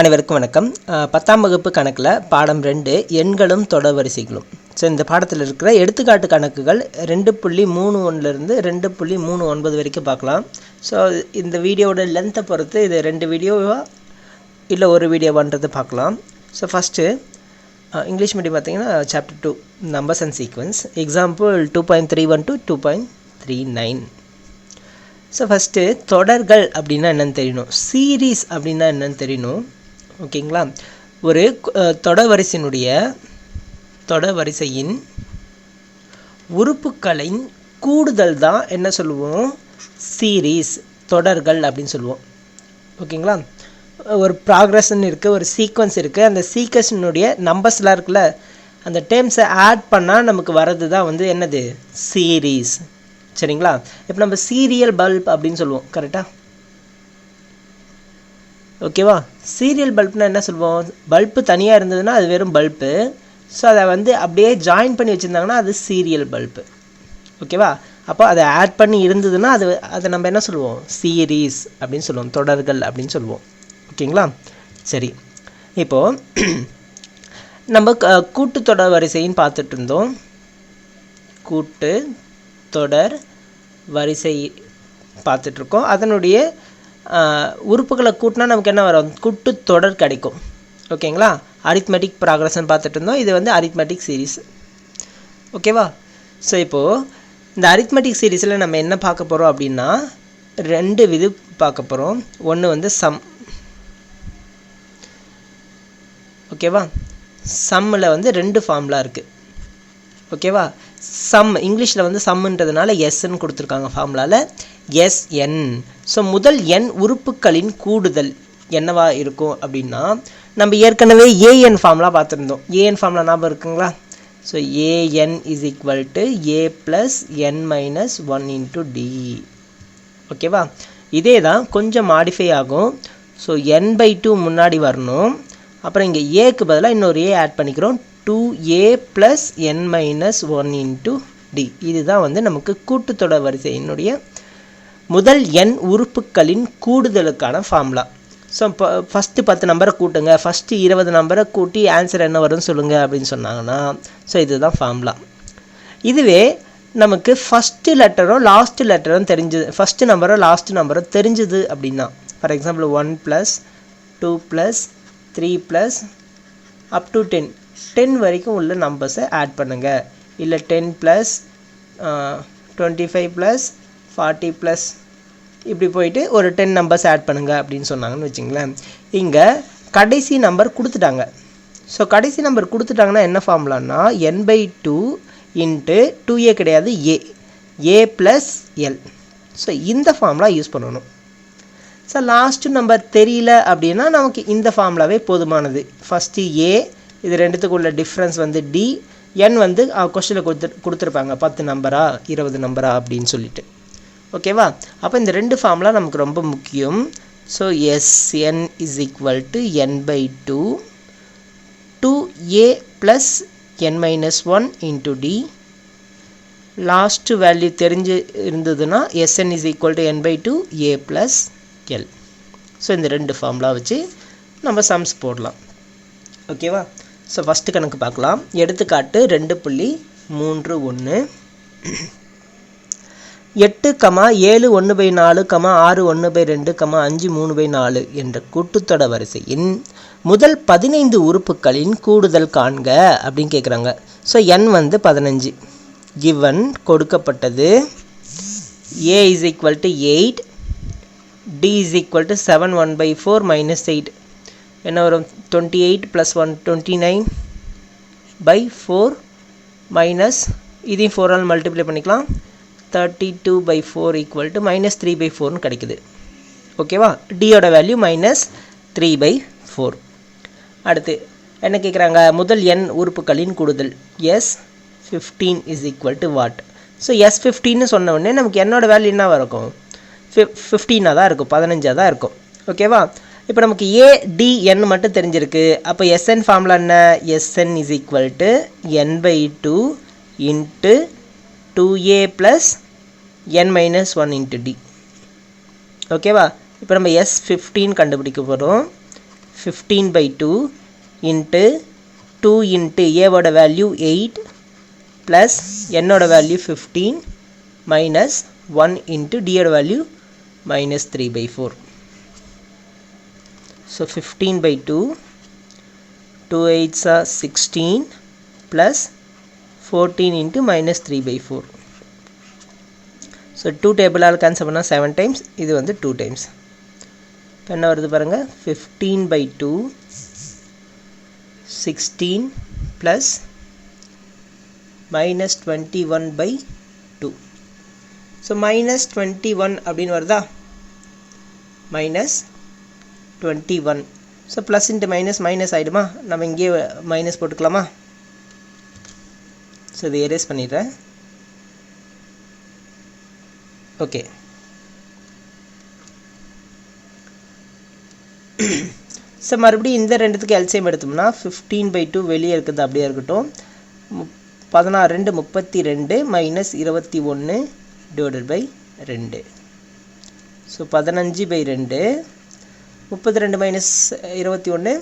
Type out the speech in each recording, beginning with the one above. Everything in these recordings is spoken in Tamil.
அனைவருக்கும் வணக்கம். பத்தாம் வகுப்பு கணக்கில் பாடம் ரெண்டு எண்களும் தொடர்வரிசைகளும் ஸோ இந்த பாடத்தில் இருக்கிற எடுத்துக்காட்டு கணக்குகள் ரெண்டு புள்ளி மூணு ஒன்றுலேருந்து ரெண்டு புள்ளி மூணு ஒன்பது வரைக்கும் பார்க்கலாம். ஸோ இந்த வீடியோவோட லென்த்தை பொறுத்து இது ரெண்டு வீடியோவா இல்லை ஒரு வீடியோவான்றது பார்க்கலாம். ஸோ ஃபஸ்ட்டு இங்கிலீஷ் மீடியம் பார்த்தீங்கன்னா chapter two numbers and sequence example two point three one two two point three nine so first தொடர்கள் அப்படின்னா என்னென்னு தெரியணும். சீரீஸ் அப்படின்னா என்னென்னு தெரியணும். ஓகேங்களா? ஒரு தொடவரிசையினுடைய தொடவரிசையின் உறுப்புகளின் கூடுதல் தான் என்ன சொல்லுவோம்? சீரீஸ் தொடர்கள் அப்படின்னு சொல்லுவோம். ஓகேங்களா? ஒரு ப்ராக்ரஸ்ன்னு இருக்குது ஒரு சீக்வன்ஸ் இருக்குது அந்த சீக்வன்ஸினுடைய நம்பர்ஸ்லாம் இருக்குல்ல அந்த டேர்ம்ஸை ஆட் பண்ணால் நமக்கு வர்றது தான் வந்து என்னது? சீரீஸ். சரிங்களா? இப்போ நம்ம சீரியல் பல்ப் அப்படின்னு சொல்லுவோம் கரெக்டாக ஓகேவா சீரியல் பல்ப்னால் என்ன சொல்லுவோம்? பல்ப்பு தனியாக இருந்ததுன்னா அது வெறும் பல்ப்பு ஸோ அதை வந்து அப்படியே ஜாயின் பண்ணி வச்சுருந்தாங்கன்னா அது சீரியல் பல்ப்பு ஓகேவா அப்போ அதை ஆட் பண்ணி இருந்ததுன்னா அது அதை நம்ம என்ன சொல்லுவோம்? சீரீஸ் அப்படின்னு சொல்லுவோம். தொடர்கள் அப்படின்னு சொல்லுவோம். ஓகேங்களா சரி. இப்போது நம்ம க- கூட்டுத்தொடர் வரிசைன்னு பார்த்துட்டு இருந்தோம். கூட்டு தொடர் வரிசை பார்த்துட்ருக்கோம் அதனுடைய உறுப்புகளை கூட்டினா நமக்கு என்ன வரும்? கூட்டுத்தொடர் கிடைக்கும். ஓகேங்களா? அரித்மெட்டிக் ப்ராக்ரஸ்ன்னு பார்த்துட்டு இருந்தோம். இது வந்து அரித்மெட்டிக் சீரீஸ் ஓகேவா? ஸோ இப்போது இந்த அரித்மெட்டிக் சீரீஸில் நம்ம என்ன பார்க்க போகிறோம் அப்படின்னா ரெண்டு விது பார்க்க போகிறோம் ஒன்று வந்து சம் ஓகேவா? சம்மில் வந்து ரெண்டு ஃபார்ம்லாம் இருக்குது ஓகேவா? சம் இங்கிலீஷில் வந்து சம்முன்றதுனால எஸ்ன்னு கொடுத்துருக்காங்க ஃபார்முலாவில் எஸ்என் ஸோ முதல் எண் உறுப்புகளின் கூடுதல் என்னவா இருக்கும் அப்படின்னா நம்ம ஏற்கனவே ஏஎன் ஃபார்ம்லாம் பார்த்துருந்தோம். ஏஎன் ஃபார்ம்லாம் ஞாபகம் இருக்குங்களா? So A N is equal to A plus N minus one into D ஓகேவா இதே தான் கொஞ்சம் மாடிஃபை ஆகும். ஸோ என் பை டூ முன்னாடி வரணும். அப்புறம் இங்கே ஏக்கு பதிலாக இன்னொரு ஏ ஆட் பண்ணிக்கிறோம். Two A plus N minus one into D இதுதான் வந்து நமக்கு கூட்டுத்தொடர் வரிசையினுடைய முதல் எண் உறுப்புகளின் கூடுதலுக்கான ஃபார்முலா ஸோ இப்போ ஃபஸ்ட்டு பத்து நம்பரை கூட்டுங்க. ஃபஸ்ட்டு இருபது நம்பரை கூட்டி ஆன்சர் என்ன வரும்னு சொல்லுங்கள் அப்படின்னு சொன்னாங்கன்னா ஸோ இதுதான் ஃபார்முலா இதுவே நமக்கு ஃபஸ்ட்டு லெட்டரோ லாஸ்ட்டு லெட்டரோ தெரிஞ்சது. ஃபஸ்ட்டு நம்பரோ லாஸ்ட்டு நம்பரோ தெரிஞ்சுது அப்படின்னா for example one plus two plus three plus up to ten ten வரைக்கும் உள்ள நம்பர்ஸை ஆட் பண்ணுங்கள் இல்லை ten plus twenty five plus forty plus இப்படி போயிட்டு ஒரு டென் நம்பர்ஸ் ஆட் பண்ணுங்கள் அப்படின்னு சொன்னாங்கன்னு வச்சுங்களேன். இங்கே கடைசி நம்பர் கொடுத்துட்டாங்க. ஸோ கடைசி நம்பர் கொடுத்துட்டாங்கன்னா என்ன ஃபார்முலான்னா N by two into two A கிடையாது A A plus L so இந்த ஃபார்முலா யூஸ் பண்ணணும். ஸோ லாஸ்ட்டு நம்பர் தெரியல அப்படின்னா நமக்கு இந்த ஃபார்முலாவே போதுமானது. ஃபஸ்ட்டு ஏ இது ரெண்டுத்துக்குள்ள டிஃப்ரென்ஸ் வந்து டி என் வந்து கொஸ்டினில் கொடுத்து கொடுத்துருப்பாங்க. பத்து நம்பரா இருபது நம்பரா அப்படின்னு சொல்லிட்டு. ஓகேவா அப்போ இந்த ரெண்டு ஃபார்ம்லாம் நமக்கு ரொம்ப முக்கியம். So S N is equal to N by two two A plus N minus one into D last value தெரிஞ்சு இருந்ததுன்னா S N is equal to N by two A plus L so இந்த ரெண்டு ஃபார்ம்லாம் வச்சு நம்ம சம்ஸ் போடலாம். ஓகேவா ஸோ ஃபஸ்ட்டு கணக்கு பார்க்கலாம். எடுத்துக்காட்டு ரெண்டு புள்ளி மூன்று ஒன்று எட்டு கமா ஏழு ஒன்று பை நாலு கமா ஆறு ஒன்று பை ரெண்டு கமா அஞ்சு மூணு பை நாலு என்ற கூட்டுத்தொடர் வரிசையின் முதல் பதினைந்து உறுப்புகளின் கூடுதல் காண்க அப்படின்னு கேட்குறாங்க ஸோ என் வந்து பதினஞ்சு. கிவன் கொடுக்கப்பட்டது. A is equal to eight D is equal to seven one by four minus eight என்ன வரும்? Twenty eight plus one twenty nine by four minus இதையும் ஃபோரால் மல்டிப்ளை பண்ணிக்கலாம். Thirty two by four equal to minus three by ஃபோர்னு கிடைக்குது. ஓகேவா டியோட value minus three by four அடுத்து என்ன கேட்குறாங்க முதல் எண் உறுப்புகளின் கூடுதல். S fifteen is equal to what so S ஃபிஃப்டின்னு சொன்ன உடனே நமக்கு என்னோட வேல்யூ என்ன இருக்கும் ஃபிஃப் ஃபிஃப்டீனாக தான் இருக்கும். பதினஞ்சாக தான் இருக்கும். ஓகேவா இப்போ நமக்கு ஏ டி என் மட்டும் தெரிஞ்சிருக்கு. அப்போ எஸ்என் ஃபார்முலா என்ன? S N is equal to N by two into two A plus N minus one into D ஓகேவா இப்போ நம்ம எஸ் ஃபிஃப்டீன் கண்டுபிடிக்க போகிறோம் fifteen by two into two into ஏவோட வேல்யூ எயிட் ப்ளஸ் என்னோட value fifteen minus one into டியோட value minus three by four so fifteen by two two eights are sixteen plus fourteen into minus three by four so two டேபிளால் cancel பண்ணால் செவன் டைம்ஸ் இது வந்து டூ டைம்ஸ் இப்போ என்ன வருது பாருங்கள் fifteen by two sixteen plus minus twenty one by two so minus twenty one அப்படின்னு வருதா? Minus twenty one so plus into minus minus ஆகிடுமா நம்ம இங்கேயே மைனஸ் போட்டுக்கலாமா? ஸோ இதை எரேஸ் பண்ணிடுறேன். ஓகே ஸோ மறுபடியும் இந்த ரெண்டுத்துக்கு எல்சிஎம் எடுத்தோம்னா ஃபிஃப்டீன் பை டூ வெளியே இருக்குது அப்படியே இருக்கட்டும். முப் பதினாறு ரெண்டு முப்பத்தி ரெண்டு மைனஸ் இருபத்தி ஒன்று டிவைடட் பை ரெண்டு. ஸோ பதினஞ்சு பை ரெண்டு. முப்பத்தி ரெண்டு மைனஸ் இருபத்தி ஒன்று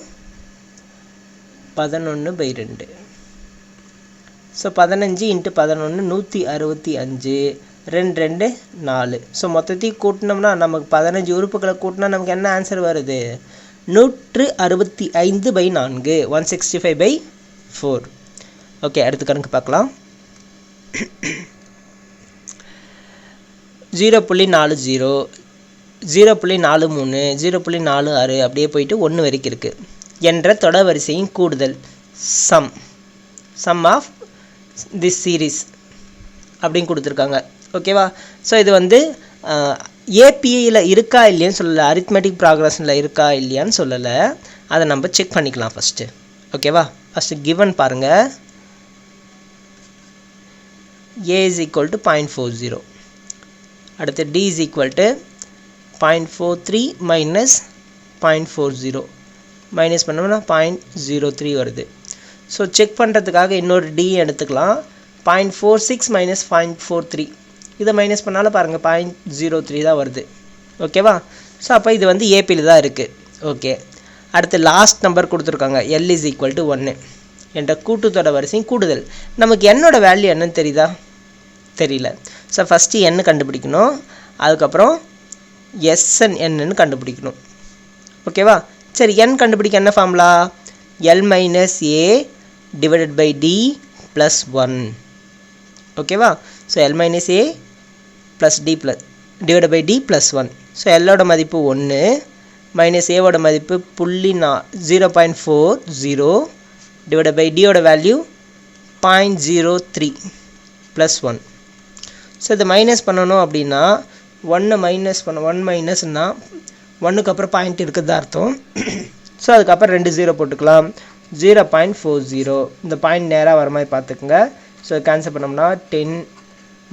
பதினொன்று பை ரெண்டு. ஸோ பதினஞ்சு இன்ட்டு பதினொன்று நூற்றி அறுபத்தி அஞ்சு. ரெண்டு ரெண்டு நாலு. ஸோ மொத்தத்தையும் கூட்டினோம்னா நமக்கு பதினஞ்சு உறுப்புகளை கூட்டினா நமக்கு என்ன ஆன்சர் வருது? நூற்று அறுபத்தி ஐந்து பை நான்கு. One sixty five by four okay அடுத்த கணக்கு பார்க்கலாம். ஜீரோ புள்ளி நாலு ஜீரோ ஜீரோ புள்ளி நாலு மூணு ஜீரோ புள்ளி நாலு ஆறு அப்படியே போயிட்டு ஒன்று வரைக்கும் இருக்குது என்ற தொடர் வரிசையின் கூடுதல். Sum sum of this series அப்படின்னு கொடுத்துருக்காங்க. ஓகேவா ஸோ இது வந்து ஏபிஐயில் இருக்கா இல்லையான்னு சொல்லலை. அரித்மெட்டிக் ப்ராக்ரஸில் இருக்கா இல்லையான்னு சொல்லலை. அதை நம்ம செக் பண்ணிக்கலாம் ஃபஸ்ட்டு ஓகேவா ஃபஸ்ட்டு கிவன் பாருங்கள் A is equal to point four zero அடுத்து D is equal to point four three minus point four zero minus பண்ணோம்னா பாயிண்ட் ஜீரோ த்ரீ வருது. ஸோ செக் பண்ணுறதுக்காக இன்னொரு டி எடுத்துக்கலாம். Point four six minus point four three இதை மைனஸ் பண்ணாலும் பாருங்கள் பாயிண்ட் ஜீரோ த்ரீ தான் வருது. ஓகேவா ஸோ அப்போ இது வந்து ஏபியில் தான் இருக்குது ஓகே அடுத்து லாஸ்ட் நம்பர் கொடுத்துருக்காங்க. எல் இஸ் ஈக்குவல் டு ஒன்று என்ற கூட்டுத்தொட வரிசையும் கூடுதல். நமக்கு என்னோட வேல்யூ என்னன்னு தெரியுதா? தெரியல. ஸோ ஃபஸ்ட்டு எண்ணு கண்டுபிடிக்கணும். அதுக்கப்புறம் எஸ்என் என்னன்னு கண்டுபிடிக்கணும். ஓகேவா சரி என் கண்டுபிடிக்க என்ன formula L minus A divided by D plus one ஓகேவா so L minus A plus D plus divide by D plus one so எல்லோட மதிப்பு ஒன்று மைனஸ் ஏவோட மதிப்பு புள்ளி நா zero point four zero divide by டியோட value point zero three plus one so இதை மைனஸ் பண்ணணும் அப்படின்னா ஒன்று மைனஸ் பண்ண ஒன் மைனஸ்னால் ஒன்றுக்கு அப்புறம் பாயிண்ட் இருக்குதா அர்த்தம். ஸோ அதுக்கப்புறம் ரெண்டு ஜீரோ போட்டுக்கலாம். ஜீரோ பாயிண்ட் ஃபோர் ஜீரோ இந்த பாயிண்ட் நேராக வர மாதிரி பார்த்துக்குங்க. ஸோ கேன்சல் பண்ணோம்னா டென்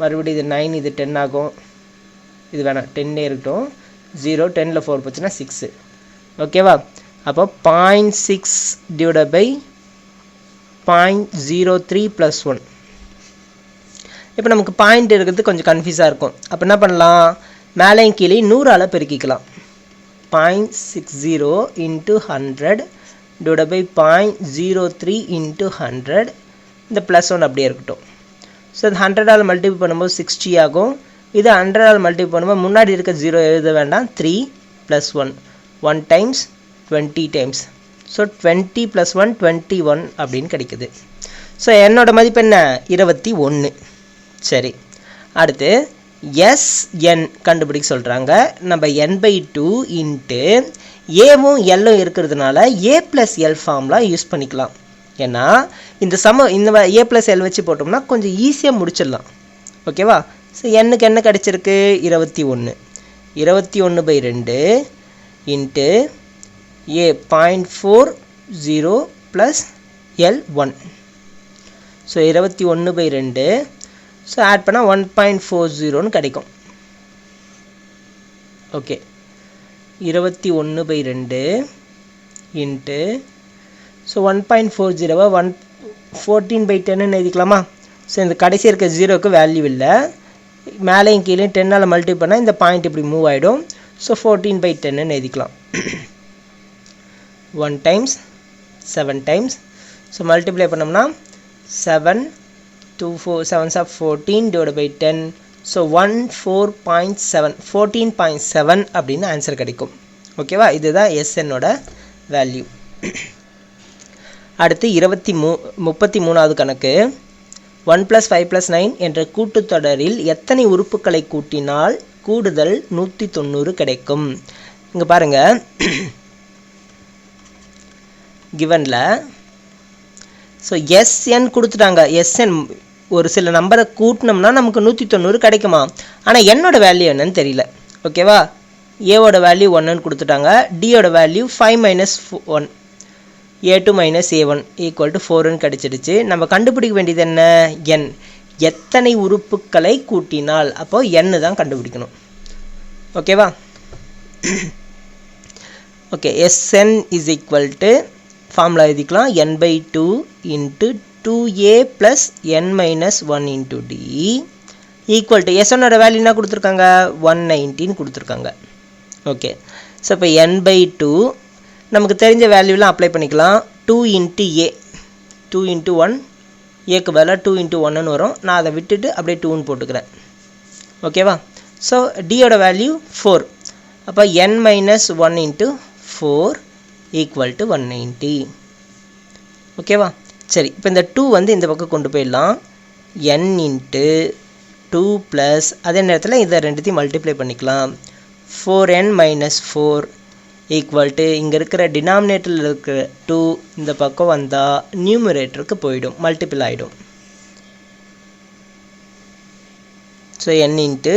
மறுபடியும் இது நைன் இது டென் ஆகும். இது வேணாம் டென்னே இருக்கட்டும். ஜீரோ டென்னில் ஃபோர் போச்சுன்னா சிக்ஸு ஓகேவா அப்போ point six divide by point zero three plus one இப்போ நமக்கு பாயிண்ட் இருக்கிறது கொஞ்சம் கன்ஃபியூஸாக இருக்கும். அப்போ என்ன பண்ணலாம்? மேலேயும் கீழே நூறால் பெருக்கிக்கலாம். Point six zero into hundred divide by point zero three into hundred இந்த ப்ளஸ் ஒன் அப்படியே இருக்கட்டும். ஸோ அது ஹண்ட்ரடால் மல்டிபிள் பண்ணும்போது சிக்ஸ்டி ஆகும். இது ஹண்ட்ரடால் மல்டிபிள் பண்ணும்போது முன்னாடி இருக்க ஜீரோ எழுத வேண்டாம். Three plus one one times twenty times so twenty plus one twenty one அப்படின்னு கிடைக்குது. ஸோ என்னோட மதிப்பு என்ன? இருபத்தி ஒன்று சரி. அடுத்து எஸ்என் கண்டுபிடிக்க சொல்கிறாங்க நம்ம என் பை டூ இன்ட்டு ஏவும் எல்லும் இருக்கிறதுனால ஏ ப்ளஸ் எல் ஃபார்ம்லாம் யூஸ் பண்ணிக்கலாம். ஏன்னா இந்த சம இந்த ஏ ப்ளஸ் எல் வச்சு போட்டோம்னா கொஞ்சம் ஈஸியாக முடிச்சிடலாம். ஓகேவா ஸோ எண்ணுக்கு என்ன கிடச்சிருக்கு? இருபத்தி ஒன்று இருபத்தி ஒன்று பை ரெண்டு into A point four zero plus L one so இருபத்தி ஒன்று பை ரெண்டு. ஸோ ஆட் பண்ணால் ஒன் பாயிண்ட் ஃபோர் ஜீரோன்னு கிடைக்கும். ஓகே இருபத்தி ஒன்று பை ரெண்டு into so one point four ஜீரோவை ஒன் ஃபோர்டீன் பை டென்னு எழுதிக்கலாமா? ஸோ இந்த கடைசி இருக்க ஜீரோக்கு வேல்யூ இல்லை. மேலேயும் கீழே டென்னால் மல்டி பண்ணால் இந்த பாயிண்ட் இப்படி மூவ் ஆகிடும் ஸோ ஃபோர்டீன் பை டென்னு எழுதிக்கலாம். One times seven times so multiply பண்ணோம்னா seven two four seven sir fourteen divide by ten so one four point seven fourteen point seven அப்படின்னு ஆன்சர் கிடைக்கும். ஓகேவா இதுதான் எஸ்என்னோட வேல்யூ அடுத்து இருபத்தி மூ முப்பத்தி மூணாவது கணக்கு. One plus five plus nine என்ற கூட்டுத்தொடரில் எத்தனை உறுப்புகளை கூட்டினால் கூடுதல் நூற்றி தொண்ணூறு கிடைக்கும்? இங்கே பாருங்கள் கிவனில் ஸோ எஸ்என் கொடுத்துட்டாங்க. எஸ்என் ஒரு சில நம்பரை கூட்டினோம்னா நமக்கு நூற்றி தொண்ணூறு கிடைக்குமா? ஆனால் என்னோட வேல்யூ என்னன்னு தெரியல. ஓகேவா ஏவோட வேல்யூ ஒன்றுன்னு கொடுத்துட்டாங்க. டியோட value five minus one A two minus A one equal to ஃபோருன்னு கிடச்சிடுச்சு. நம்ம கண்டுபிடிக்க வேண்டியது என்ன? என் எத்தனை உறுப்புகளை கூட்டினால்? அப்போது என்னு தான் கண்டுபிடிக்கணும். ஓகேவா okay S N is equal to formula எழுதிக்கலாம். N by two into two A plus N minus one into D equal to எஸ்என்னோட value என்ன கொடுத்துருக்காங்க? ஒன் நைன்டீன் கொடுத்துருக்காங்க. ஓகே ஸோ இப்போ என் பை டூ நமக்கு தெரிஞ்ச வேல்யூலாம் அப்ளை பண்ணிக்கலாம். Two into A two into one ஏக்கு பதிலாக டூ இன்ட்டு ஒன்னு வரும். நான் அதை விட்டுட்டு அப்படியே டூன்னு போட்டுக்கிறேன். ஓகேவா ஸோ டியோட வேல்யூ ஃபோர் அப்போ N minus one into four equal to one ninety ஓகேவா சரி இப்போ இந்த டூ வந்து இந்த பக்கம் கொண்டு போயிடலாம். என் இன்ட்டு டூ ப்ளஸ் அதே நேரத்தில் இதை ரெண்டுத்தையும் மல்டிப்ளை பண்ணிக்கலாம். Four N minus four equal to இங்கே இருக்கிற டினாமினேட்டரில் இருக்கிற டூ இந்த பக்கம் வந்தால் நியூமரேட்டருக்கு போயிடும் மல்டிபிள் ஆகிடும் so n into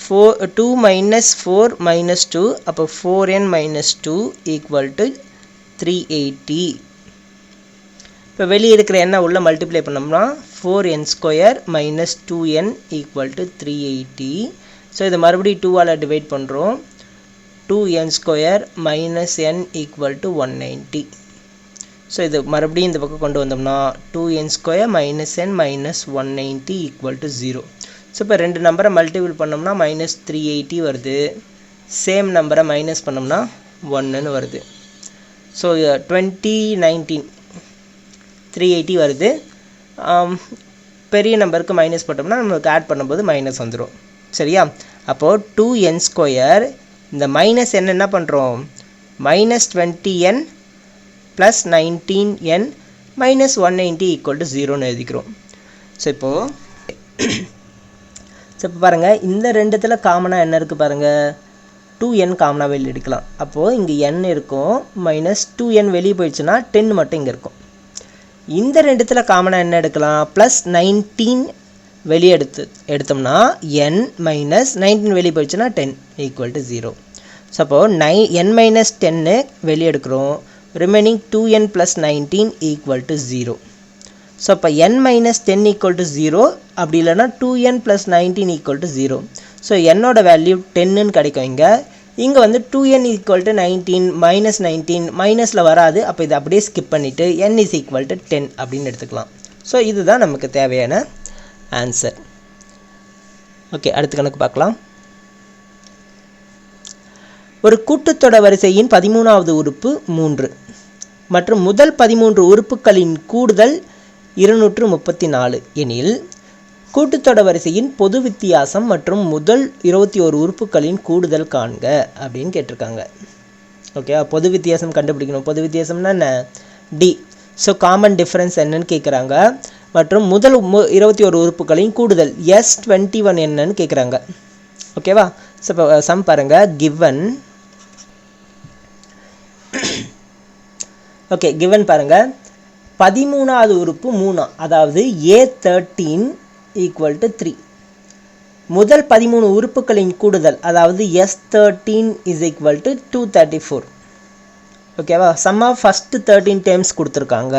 four two minus four minus two அப்போ four n minus two equal to three eighty இப்போ வெளியே இருக்கிற எண்ணை உள்ளே மல்டிப்ளை பண்ணோம்னா four n square minus two n equal to three eighty so இதை மறுபடியும் டூவால் டிவைட் பண்ணுறோம் two n square minus n equal to one ninety so இது மறுபடியும் இந்த பக்கம் கொண்டு வந்தோம்னா two n square minus n minus one ninety equal to zero so இப்போ ரெண்டு நம்பரை மல்டிபிள் பண்ணோம்னா மைனஸ் த்ரீ எயிட்டி வருது. சேம் நம்பரை மைனஸ் பண்ணோம்னா ஒன்றுன்னு வருது. So twenty nineteen three eighty வருது. பெரிய நம்பருக்கு மைனஸ் போட்டோம்னா நம்மளுக்கு ஆட் பண்ணும்போது மைனஸ் வந்துடும் சரியா? அப்போது டூ என் ஸ்கொயர் இந்த மைனஸ் என் என்ன பண்ணுறோம் minus twenty n plus nineteen n minus one ninety equal to ஜீரோன்னு எழுதிக்கிறோம். ஸோ இப்போது ஸோ இப்போ பாருங்கள் இந்த ரெண்டுத்தில் காமனாக என்ன இருக்குது பாருங்கள் டூ என் காமனாக வெளியே எடுக்கலாம். அப்போது இங்கே என் இருக்கும் மைனஸ் டூ என் வெளியே போயிடுச்சுன்னா டென் மட்டும் இங்கே இருக்கும். இந்த ரெண்டுத்தில் காமனாக என்ன எடுக்கலாம்? ப்ளஸ் நைன்டீன் வெளியே எடுத்து எடுத்தோம்னா என் மைனஸ் நைன்டீன் வெளியே போயிடுச்சுன்னா ten equal to zero so அப்போது நை என் மைனஸ் டென்னு வெளியே எடுக்கிறோம். Remaining two n plus nineteen equal to zero so அப்போ n minus ten equal to zero அப்படி இல்லைன்னா two n plus nineteen equal to zero so என்னோட வேல்யூ டென்னுன்னு கிடைக்கும் இங்கே. இங்கே வந்து two n equal to nineteen minus nineteen மைனஸில் வராது. அப்போ இதை அப்படியே ஸ்கிப் பண்ணிவிட்டு n is equal to ten அப்படின்னு எடுத்துக்கலாம். ஸோ இதுதான் நமக்கு தேவையான ஆன்சர் ஓகே அடுத்த கணக்கு பார்க்கலாம். ஒரு கூட்டுத்தொடர் வரிசையின் பதிமூணாவது உறுப்பு மூன்று. மற்றும் முதல் பதிமூன்று உறுப்புகளின் கூடுதல் இருநூற்று முப்பத்தி நாலு எனில் கூட்டுத்தொடர் வரிசையின் பொது வித்தியாசம் மற்றும் முதல் இருபத்தி ஒரு உறுப்புகளின் கூடுதல் காண்க அப்படின்னு கேட்டிருக்காங்க. ஓகே பொது வித்தியாசம் கண்டுபிடிக்கணும். பொது வித்தியாசம்னா என்ன? டி ஸோ காமன் டிஃப்ரென்ஸ் என்னன்னு கேட்குறாங்க மற்றும் முதல் மு இருபத்தி ஒரு உறுப்புகளின் கூடுதல். எஸ் டுவெண்ட்டி ஒன் என்னன்னு கேட்குறாங்க ஓகேவா ஸோ இப்போ சம் uh, பாருங்கள் கிவன் ஓகே கிவன் பாருங்க. பதிமூணாவது உறுப்பு மூணா. அதாவது A thirteen equal to three முதல் பதிமூணு உறுப்புகளின் கூடுதல். அதாவது S thirteen is equal to two thirty four ஓகேவா sum of first thirteen terms கொடுத்துருக்காங்க.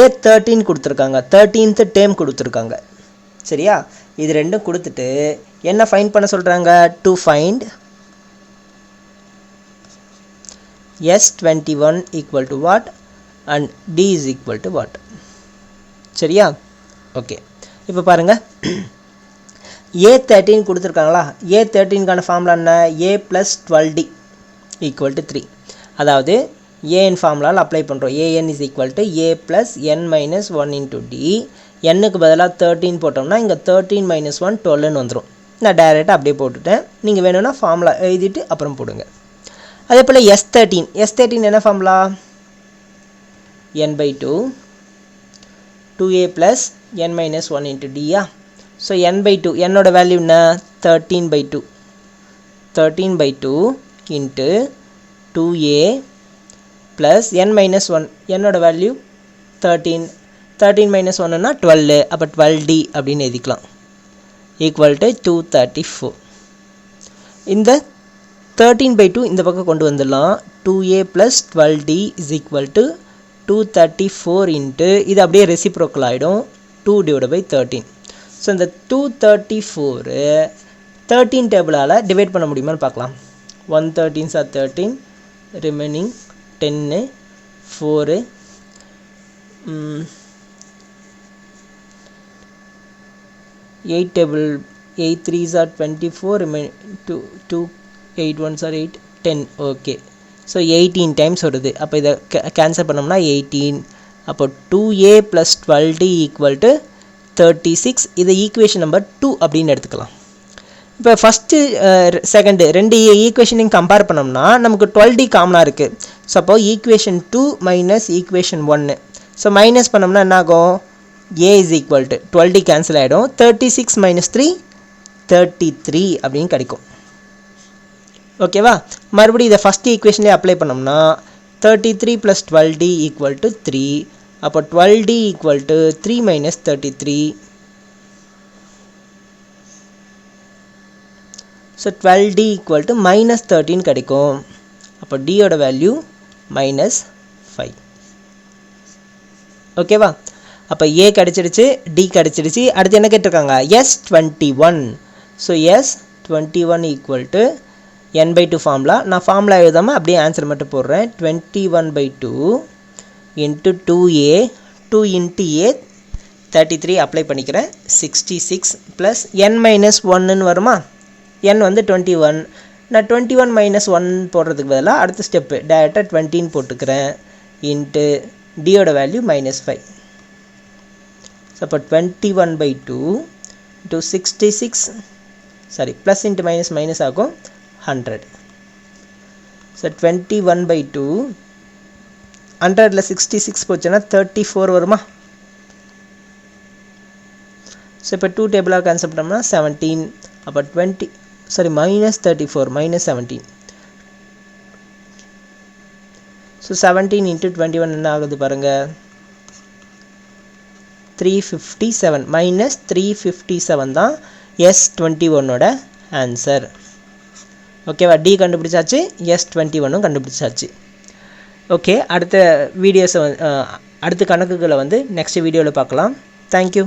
ஏ தேர்ட்டீன் கொடுத்துருக்காங்க. தேர்ட்டீன்த்து டேம் கொடுத்துருக்காங்க. சரியா? இது ரெண்டும் கொடுத்துட்டு என்ன ஃபைண்ட் பண்ண சொல்கிறாங்க to find s twenty one equal to what and d is equal to what சரியா? ஓகே இப்போ பாருங்கள் ஏ தேர்ட்டின் கொடுத்துருக்காங்களா? ஏ தேர்ட்டீனுக்கான ஃபார்முலா என்ன? A plus twelve D equal to three அதாவது ஏஎன் ஃபார்முலாவில் அப்ளை பண்ணுறோம் A N is equal to A plus N minus one into D எண்ணுக்கு பதிலாக தேர்ட்டின் போட்டோம்னா இங்கே தேர்ட்டீன் மைனஸ் ஒன் டுவெல்னு வந்துடும் நான் டைரெக்டாக அப்படியே போட்டுட்டேன். நீங்கள் வேணும்னா ஃபார்முலா எழுதிட்டு அப்புறம் போடுங்க. அதே போல் எஸ் தேர்ட்டீன் எஸ் தேர்ட்டீன் என்ன formula n by two two a plus n minus one into Diya so n by two என்னோட வேல்யூ என்ன? Thirteen by two thirteen by two into two a plus n minus one என்னோட வேல்யூ தேர்ட்டீன் தேர்ட்டீன் மைனஸ் ஒன்னுனா டுவெல் அப்போ டுவெல் டி அப்படின்னு எழுதிக்கலாம். Equal to two thirty four இந்த தேர்ட்டீன் பை டூ இந்த பக்கம் கொண்டு வந்துடலாம். Two a plus twelve d is equal to two thirty four into இது அப்படியே ரெசிப்ரோக்கல் ஆகிடும் two divide by thirteen so இந்த டூ தேர்ட்டி ஃபோரு தேர்ட்டீன் டேபிளால் டிவைட் பண்ண முடியுமான்னு பார்க்கலாம். ஒன் தேர்ட்டீன் சார் thirteen remaining ten four eight table eight threes are twenty four remain two two eight ones are eight ten okay. So eighteen times வருது. அப்போ இதை கேன்சல் பண்ணோம்னா எயிட்டீன். அப்போ two a plus twelve d equal to thirty six இதை ஈக்குவேஷன் நம்பர் டூ அப்படின்னு எடுத்துக்கலாம். இப்போ ஃபஸ்ட்டு செகண்டு ரெண்டு ஈக்குவேஷனையும் கம்பேர் பண்ணோம்னா நமக்கு டுவெல் டி காமனாக இருக்குது ஸோ அப்போ ஈக்குவேஷன் டூ மைனஸ் ஈக்குவேஷன் ஒன்று ஸோ மைனஸ் பண்ணோம்னா என்ன ஆகும் a is equal to twelve d cancel ஆகிடும் thirty six minus three thirty three அப்படின்னு கிடைக்கும். ஓகேவா மறுபடியும் இதை ஃபஸ்ட் ஈக்குவேஷன்லேயே அப்ளை பண்ணோம்னா thirty three plus twelve d equal to three அப்போ twelve d equal to three minus thirty three so twelve d equal to minus thirteen கிடைக்கும். அப்போ டியோட வேல்யூ மைனஸ் ஃபைவ் ஓகேவா அப்போ ஏ கிடச்சிடுச்சு டி கிடச்சிடுச்சு. அடுத்து என்ன கேட்டிருக்காங்க? S twenty one so s twenty one equal to n by two formula நான் ஃபார்முலா எழுதாமல் அப்படியே ஆன்சர் மட்டும் போடுறேன். Twenty one by two into two a two into a thirty three apply பண்ணிக்கிறேன். Sixty six plus n minus ஒன்னுன்னு வருமா? என் வந்து டுவெண்ட்டி ஒன் நான் டுவெண்ட்டி ஒன் மைனஸ் ஒன் போடுறதுக்கு பதிலாக அடுத்த ஸ்டெப்பு டேரெக்டாக டுவெண்ட்டின்னு போட்டுக்கிறேன். இன்ட்டு டியோட வேல்யூ மைனஸ் ஃபைவ் ஸோ அப்போ twenty one by two two sixty six sorry plus into minus minus ஆகும் hundred so twenty one by two ஹண்ட்ரடில் சிக்ஸ்டி சிக்ஸ் போச்சுன்னா தேர்ட்டி ஃபோர் வருமா? ஸோ இப்போ டூ டேபிளாக கேன்சல் பண்ணோம்னா செவன்டீன் அப்போ twenty sorry minus thirty four minus seventeen so seventeen into twenty one என்ன ஆகுது பாருங்கள் three fifty seven minus three fifty seven தான் எஸ் டுவெண்ட்டி ஒன்னோட ஆன்சர் ஓகேவா டி கண்டுபிடிச்சாச்சு. எஸ் டுவெண்ட்டி ஒன்னும் கண்டுபிடிச்சாச்சு ஓகே அடுத்த வீடியோஸை அடுத்த கணக்குகளை வந்து நெக்ஸ்ட் வீடியோவில் பார்க்கலாம். தேங்க்யூ